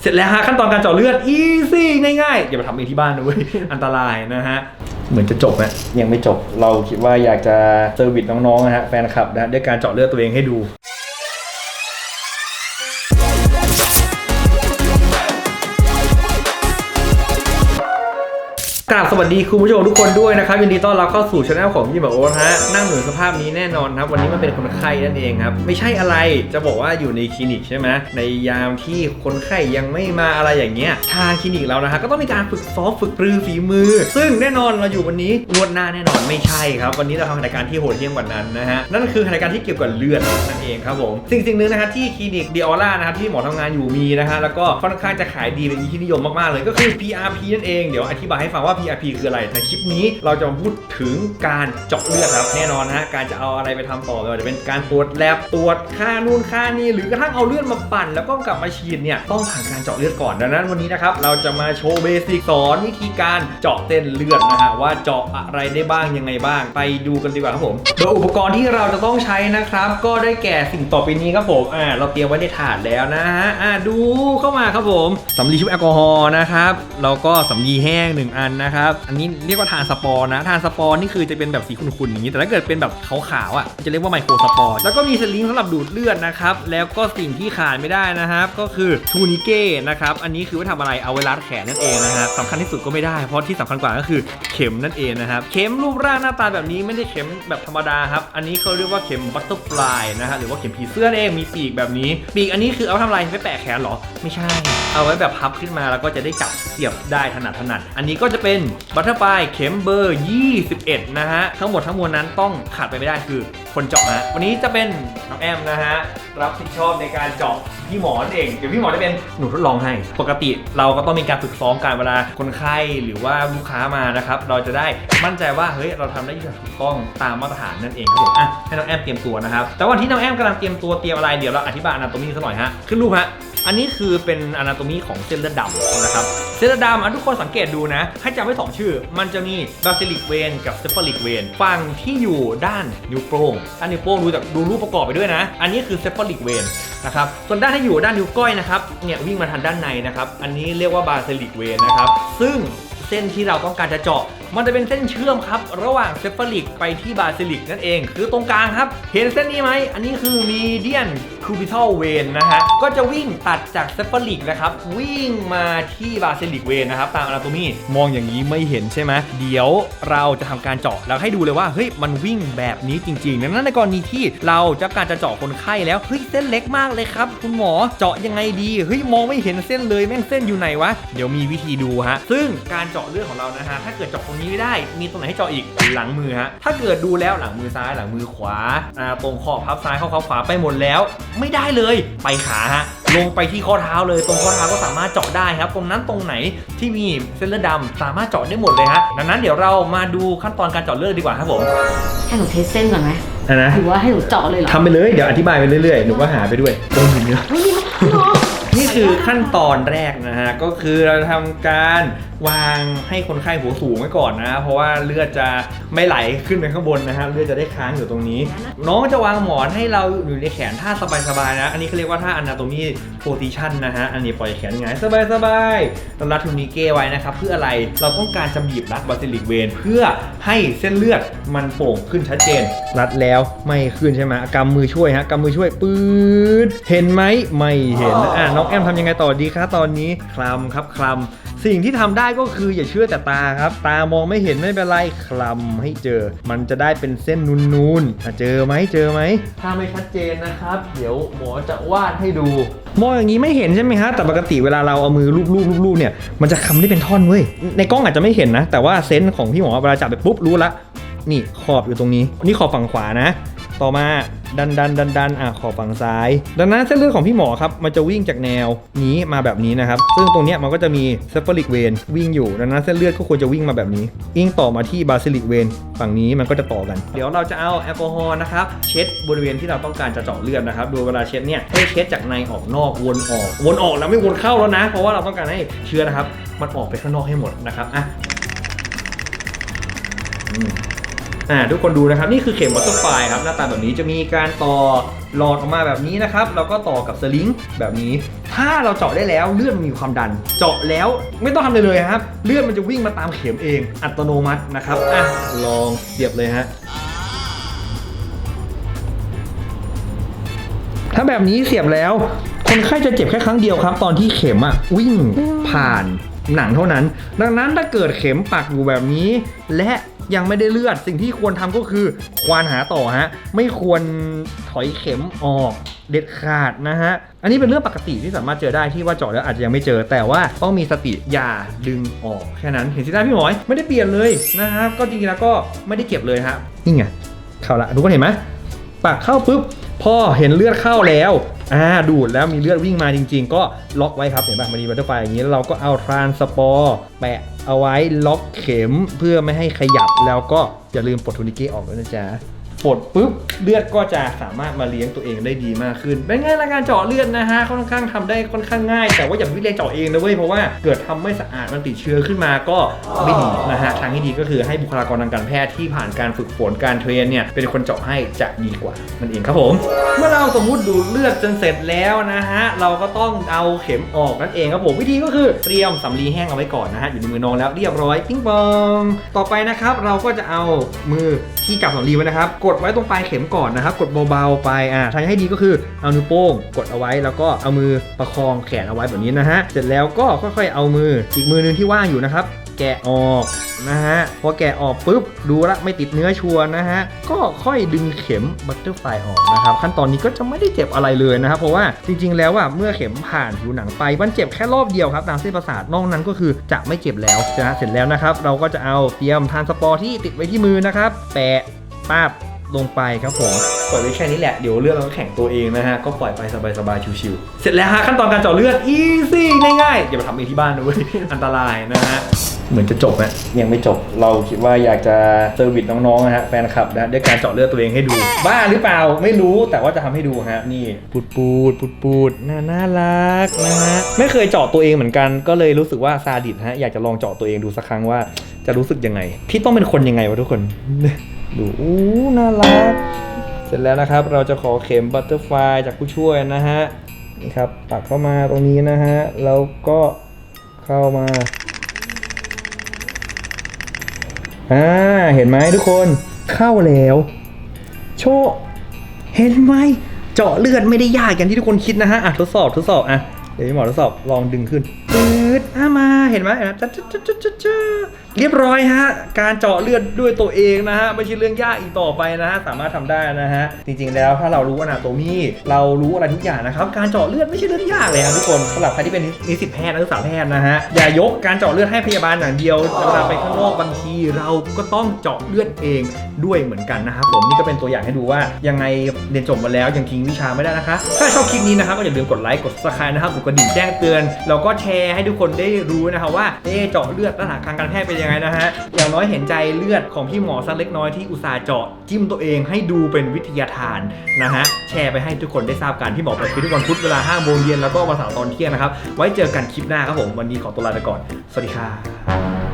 เสร็จแล้วฮะขั้นตอนการเจาะเลือดอีซี่ง่ายๆอย่าไปทำเองที่บ้านนะเว้ยอันตรายนะฮะเหมือนจะจบนะยังไม่จบเราคิดว่าอยากจะเซอร์วิสน้องๆนะฮะแฟนคลับนะด้วยการเจาะเลือดตัวเองให้ดู กราบสวัสดีคุณผู้ชมทุกคนด้วยนะครับยินดีต้อนรับเข้าสู่ช anel ของยี่หมอโอ๊ตฮะนั่งอยู่ในสภาพนี้แน่นอนครับ วันนี้มันเป็นคนไข้นั่นเองครับ ไม่ใช่อะไรจะบอกว่าอยู่ในคลินิกใช่ไหมในยามที่คนไข้ยังไม่มาอะไรอย่างเงี้ยทางคลินิกเรานะฮะก็ต้องมีการฝึกซ้อมฝึกปรือฝีมือ ซึ่งแน่นอนเราอยู่วันนี้นวดหน้าแน่นอนไม่ใช่ครับวันนี้เราทำรายการที่โหดเยี่ยมกว่านั้นนะฮะนั่นคือรายการที่เกี่ยวกับเลือดนั่นเองครับผมสิ่งสิ่งหนึ่งนะฮะที่คลินิกเดียร่านะครับที่หมอทำงานอยู่มีนะฮะแล้วก็ค่อนข้างจะขายดีเป็นที่นิยมมากๆเลยก็คือ PRP นั่นเองเดี๋ยวอธิบายให้ฟังว่า PRP คืออะไรในคลิปนี้เราจะมาพูดถึงการเจาะเลือดครับ แน่นอนนะฮะ การจะเอาอะไรไปทำต่อไม่ว่าจะเป็นการตรวจแลบตรวจค่านู่นค่านี่ หรือกระทั่งเอาเลือดมาปั่น แล้วก็กลับมาฉีดเนี่ย ต้องผ่านการเจาะเลือดก่อน ดังนั้นวันนี้นะครับ เราจะมาโชว์เบสิกสอนวิธีการเจาะเส้นเลือดนะฮะ ว่าเจาะอะไรได้บ้างยังไงบ้าง ไปดูกันดีกว่าครับผม โดยอุปกรณ์ที่เราจะต้องใช้นะครับ ก็ได้แก่สิ่งต่อไปนี้ครับผม อ่า เราเตรียมไว้ในถาดแล้วนะฮะ อ่า ดูเข้ามาครับผม สำลีชุบแอลกอฮอล์นะครับ แล้วก็สำลีแห้งหนึ่งอันนะครับ อันนี้เรียกว่าทานสปอร์นะ ทานสปอร์นี่คือจะเป็นแบบสีขุ่นๆอย่างนี้ แต่ถ้าเกิดเป็นแบบขาวๆอะ จะเรียกว่าไมโครสปอร์แล้วก็มีสลิงสำหรับดูดเลือดนะครับ แล้วก็สิ่งที่ขาดไม่ได้นะครับ ก็คือทูนิเก้นะครับ อันนี้คือไว้ทำอะไร เอาไว้รัดแขนนั่นเองนะฮะสำคัญที่สุดก็ไม่ได้ เพราะที่สำคัญกว่าก็คือเข็มนั่นเองนะครับ เข็มรูปร่างหน้าตาแบบนี้ไม่ได้เข็มแบบธรรมดาครับ อันนี้เขาเรียกว่าเข็มบัตเตอร์ฟลายนะฮะ หรือว่าเข็มผีเสื้อนั่นเอง มีปีกแบบนี้ ปีกอันนี้คือเอาทำอะไรไว้แปะแขนหรอ ไม่ใช่ เอาไว้แบบพับขึ้นมาแล้วก็จะได้จับเสียบได้ถนัดถนัด อันนี้ก็จะเป็นบัตเตอร์ฟลายเข็มเบอร์ 21 นะฮะ ทั้งหมดทั้งมวลนั้นต้องขาดไปไม่ได้คือคนเจาะนะวันนี้จะเป็นน้องแอมนะฮะ รับผิดชอบในการเจาะพี่หมอนั่นเองเดี๋ยวพี่หมอจะเป็นหนูทดลองให้ ปกติเราก็ต้องมีการฝึกซ้อมการเวลาคนไข้หรือว่าลูกค้ามานะครับ เราจะได้มั่นใจว่าเฮ้ยเราทำได้อย่างถูกต้องตามมาตรฐานนั่นเองครับผมอะให้น้องแอมเตรียมตัวนะครับแต่วันที่น้องแอมกำลังเตรียมตัวเตรียมอะไรเดี๋ยวเราอธิบายอนาโตมีสักหน่อยฮะขึ้นรูปฮะ อันนี้คือเป็นอนาโตมีของเส้นเลือดดำนะครับ เส้นเลือดดำอันทุกคนสังเกตดูนะ ให้จำไว้สองชื่อ มันจะมีบาซิลิกเวนกับเซฟาลิกเวนฝั่งที่อยู่ด้านนิ้วโป้งด้านนิ้วโป้งดูจากดูรูปประกอบไปด้วยนะ อันนี้คือเซฟาลิกเวนนะครับ ส่วนด้านที่อยู่ด้านนิ้วก้อยนะครับ เนี่ยวิ่งมาทางด้านในนะครับ อันนี้เรียกว่าบาซิลิกเวนนะครับ ซึ่ง เส้นที่เราต้องการจะเจาะ มันจะเป็นเส้นเชื่อมครับ ระหว่างเซฟ a ลิกไปที่บาซิลิกนั่นเอง คือตรงกลางครับ เห็นเส้นนี้ไหม อันนี้คือมีเดียนคูบิทัลเวนนะฮะ ก็จะวิ่งตัดจากเซฟ a ลิกนะครับ วิ่งมาที่บาซิลิกเวนนะครับ ตามอนาโตมีมองอย่างนี้ไม่เห็นใช่ไหมเดี๋ยวเราจะทำการเจาะแล้วให้ดูเลยว่าเฮ้ยมันวิ่งแบบนี้จริงๆดังนั้นในกรณีที่เราจะการจะเจาะคนไข้แล้วเฮ้ยเส้นเล็กมากเลยครับ คุณหมอเจาะยังไงดีเฮ้ยมองไม่เห็นเส้นเลยแม่งเส้นอยู่ไหนวะเดี๋ยวมีวิธีดูฮะซึ่งการเจาะเลือดของเรานะฮะ ถ้าเกิดเจาะตรงนี้ไม่ได้ มีตรงไหนให้เจาะอีก หลังมือฮะ ถ้าเกิดดูแล้วหลังมือซ้ายหลังมือขวา อ่า ตรงข้อพับซ้ายข้อพับขวาไปหมดแล้ว ไม่ได้เลย ไปขาฮะ ลงไปที่ข้อเท้าเลย ตรงข้อเท้าก็สามารถเจาะได้ครับ ตรงนั้นตรงไหนที่มีเส้นเลือดดำสามารถเจาะได้หมดเลยฮะ ดังนั้นเดี๋ยวเรามาดูขั้นตอนการเจาะเลือดดีกว่าครับผมให้หนูเทสเส้นก่อนไหมนะหรือว่าให้หนูเจาะเลยเหรอทำไปเลย เดี๋ยวอธิบายไปเรื่อยๆ หนูก็หาไปด้วยตรงหินเนื้อเฮ้ย นี่คือขั้นตอนแรกนะฮะ ก็คือเราทำการวางให้คนไข้หัวสูงไว้ก่อนนะ เพราะว่าเลือดจะไม่ไหลขึ้นไปข้างบนนะฮะ เลือดจะได้ค้างอยู่ตรงนี้ น้องจะวางหมอนให้เราอยู่ในแขนท่าสบายๆนะ อันนี้เขาเรียกว่าท่า anatomy position นะฮะ อันนี้ปล่อยแขนหงายสบายๆเรารัดทูนิเก้ไว้นะครับ เพื่ออะไร เราต้องการจะบีบรัดบาซิลิกเวนเพื่อให้เส้นเลือดมันโป่งขึ้นชัดเจน รัดแล้วไม่ขึ้นใช่ไหมกำมือช่วยฮะ กำมือช่วยปื๊ด เห็นไหมไม่เห็น อะน้องแอมทำยังไงต่อดีคะตอนนี้คลำครับคลำสิ่งที่ทำได้ก็คืออย่าเชื่อแต่ตาครับ ตามองไม่เห็นไม่เป็นไรคลำให้เจอ มันจะได้เป็นเส้นนูนๆอะเจอไหมเจอไหมถ้าไม่ชัดเจนนะครับ เดี๋ยวหมอจะวาดให้ดูมองอย่างนี้ไม่เห็นใช่ไหมฮะแต่ปกติเวลาเราเอามือลูบๆๆๆเนี่ยมันจะคำได้เป็นท่อนเว้ยในกล้องอาจจะไม่เห็นนะ แต่ว่าเซนส์ของพี่หมอเวลาจับไปปุ๊บรู้ละนี่ขอบอยู่ตรงนี้ นี่ขอบฝั่งขวานะ ต่อมา ดันดันดันดันอะขอบฝั่งซ้าย ดังนั้นเส้นเลือดของพี่หมอครับมันจะวิ่งจากแนวนี้มาแบบนี้นะครับ ซึ่งตรงเนี้ยมันก็จะมีเซฟลิกเวนวิ่งอยู่ ดังนั้นเส้นเลือดก็ควรจะวิ่งมาแบบนี้อิงต่อมาที่บาซิลิกเวนฝั่งนี้มันก็จะต่อกัน เดี๋ยวเราจะเอาแอลกอฮอล์นะครับเช็ดบริเวณที่เราต้องการจะเจาะเลือดนะครับ โดยเวลาเช็ดเนี่ยให้เช็ดจากในออกนอกวนออก วนออกแล้วไม่วนเข้าแล้วนะ เพราะว่าเราต้องการให้เชื้อนะครับ มันออกไปข้างนอกให้หมดนะครับอะ อ่าทุกคนดูนะครับนี่คือเข็มบัตเตอร์ไฟครับหน้าตาแบบนี้จะมีการต่อหลอดออกมาแบบนี้นะครับแล้วก็ต่อกับสลิงแบบนี้ ถ้าเราเจาะได้แล้วเลือดมันมีความดัน เจาะแล้วไม่ต้องทำอะไรเลยครับเลือดมันจะวิ่งมาตามเข็มเอง อัตโนมัตินะครับอะลองเสียบเลยฮะถ้าแบบนี้เสียบแล้วคนไข้จะเจ็บแค่ครั้งเดียวครับ ตอนที่เข็มอะวิ่งผ่านหนังเท่านั้น ดังนั้นถ้าเกิดเข็มปักอยู่แบบนี้ และ ยังไม่ได้เลือด สิ่งที่ควรทำก็คือควานหาต่อฮะ ไม่ควรถอยเข็มออกเด็ดขาดนะฮะ อันนี้เป็นเรื่องปกติที่สามารถเจอได้ที่ว่าเจาะแล้วอาจจะยังไม่เจอ แต่ว่าต้องมีสติอย่าดึงออกแค่นั้น เห็นสิได้พี่หมอยไม่ได้เปลี่ยนเลยนะครับ ก็จริงๆแล้วก็ไม่ได้เก็บเลยฮะ นี่ไงเข้าละทุกคนเห็นไหมปักเข้าปุ๊บพอเห็นเลือดเข้าแล้วอ่าดูดแล้วมีเลือดวิ่งมาจริง ๆ ก็ล็อกไว้ครับเห็นป่ะมันมีบัตเตอร์ไฟอย่างนี้แล้วเราก็เอาทรานสปอร์แปะ เอาไว้ล็อกเข็มเพื่อไม่ให้ขยับแล้วก็อย่าลืมปลดทูนิเก้ออกด้วยนะจ๊ะ ปลดปุ๊บเลือดก็จะสามารถมาเลี้ยงตัวเองได้ดีมากขึ้นเป็นไงละการเจาะเลือดนะฮะค่อนข้างทำได้ค่อนข้างง่าย แต่ว่าอย่าไปเรียเจาะเองนะเว้ยเพราะว่าเกิดทำไม่สะอาดมันติดเชื้อขึ้นมาก็ไม่ดีนะฮะทางที่ดีก็คือให้บุคลากรทางการแพทย์ที่ผ่านการฝึกฝนการเทรนเนี่ยเป็นคนเจาะให้จะดีกว่านั่นเองครับผม เมื่อเราสมมุติดูดเลือดจนเสร็จแล้วนะฮะเราก็ต้องเอาเข็มออกนั่นเองครับผมวิธีก็คือเตรียมสำลีแห้งเอาไว้ก่อนนะฮะอยู่ในมือน้องแล้วเรียบร้อยปิ้งปอง ต่อไปนะครับเราก็จะเอามือที่จับสำลีไว้นะครับกดดไว้ตรงปลายเข็มก่อนนะครับ กดเบาๆไปอ่าทางให้ดีก็คือเอานิ้วโป้ง กดเอาไว้แล้วก็เอามือประคองแขนเอาไว้แบบนี้นะฮะเสร็จแล้วก็ค่อยๆเอามืออีกมือหนึงที่ว่างอยู่นะครับแกะออกนะฮะพอแกะออกปุ๊บดูละไม่ติดเนื้อชัวนะฮะก็ค่อยดึงเข็มบัตเตอร์ไฟออกนะครับขั้นตอนนี้ก็จะไม่ได้เจ็บอะไรเลยนะครับเพราะว่าจริงๆ แล้วอะเมื่อเข็มผ่านผิวหนังไปมันเจ็บแค่รอบเดียวครับตามเส้นประสาทนอกนั้นก็คือจะไม่เจ็บแล้วนะเสร็จแล้วนะครับ เราก็จะเอาเตรียมทานสปอร์ที่ติดไว้ที่มือนะครับแปะป้าบ ลงไปครับผมปล่อยไว้แค่นี้แหละ เดี๋ยวเลือดเราก็แข็งตัวเองนะฮะ ก็ปล่อยไปสบายๆ ชิวๆ เสร็จแล้วฮะ ขั้นตอนการเจาะเลือด อีซี่ง่ายๆ อย่าไปทำเองที่บ้านนะเว้ย อันตรายนะฮะ เหมือนจะจบนะยังไม่จบ เราคิดว่าอยากจะเซอร์วิสน้องๆนะฮะ แฟนคลับนะด้วยการเจาะเลือดตัวเองให้ดู บ้าหรือเปล่า ไม่รู้ แต่ว่าจะทำให้ดูฮะ นี่ ปูดปูดปูดปูดน่าน่ารักนะฮะ ไม่เคยเจาะตัวเองเหมือนกัน ก็เลยรู้สึกว่าซาดิสฮะ อยากจะลองเจาะตัวเองดูสักครั้งว่าจะรู้สึกยังไง พี่ต้องเป็นคนยังไงวะทุกคน ดูอู้น่ารัก เสร็จแล้วนะครับ เราจะขอเข็มบัตเตอร์ไฟจากผู้ช่วยนะฮะนี่ครับปักเข้ามาตรงนี้นะฮะ แล้วก็เข้ามาอ่าเห็นไหมทุกคนเข้าแล้ว โชว์เห็นไหมเจาะเลือดไม่ได้ยากอย่างที่ทุกคนคิดนะฮะอะทดสอบทดสอบอะเดี๋ยวพี่หมอทดสอบลองดึงขึ้นปืดอะมาเห็นไหมเห็นไหมจ๊ะจ๊ะจ๊ะจ๊ะจ๊ะจ๊ะเรียบร้อยฮะ การเจาะเลือดด้วยตัวเองนะฮะ ไม่ใช่เรื่องยากอีกต่อไปนะฮะ สามารถทำได้นะฮะ จริงๆ แล้วถ้าเรารู้อนาโตมีเรารู้อะไรทุกอย่างนะครับ การเจาะเลือดไม่ใช่เรื่องยากเลยครับทุกคนสำหรับใครที่เป็นนิสิตแพทย์นักศึกษาแพทย์นะฮะ อย่ายกการเจาะเลือดให้พยาบาลอย่างเดียว เวลาไปข้างนอกบางทีเราก็ต้องเจาะเลือดเองด้วยเหมือนกันนะครับผมนี่ก็เป็นตัวอย่างให้ดูว่ายังไงเรียนจบมาแล้วยังทิ้งวิชาไม่ได้นะคะ ถ้าชอบคลิปนี้นะครับก็อย่าลืมกดไลค์กด subscribe นะครับกดกระดิ่งแจ้งเตือนแล้วก็แชร์ให้ทุกคนได้รู้นะครับว่าเอ๊เจาะเลือดลักษณะทางการแพทย์เป็นยังไงนะฮะอย่างน้อยเห็นใจเลือดของพี่หมอสักเล็กน้อยที่อุตส่าห์เจาะจิ้มตัวเองให้ดูเป็นวิทยาทานนะฮะแชร์ไปให้ทุกคนได้ทราบกันพี่หมอเปิดคลิปทุกวันพุธเวลา5โมงเย็นแล้วก็วันเสาร์ตอนเที่ยงนะครับไว้เจอกันคลิปหน้าครับผมวันนี้ขอตัวลาไปก่อนสวัสดีครับ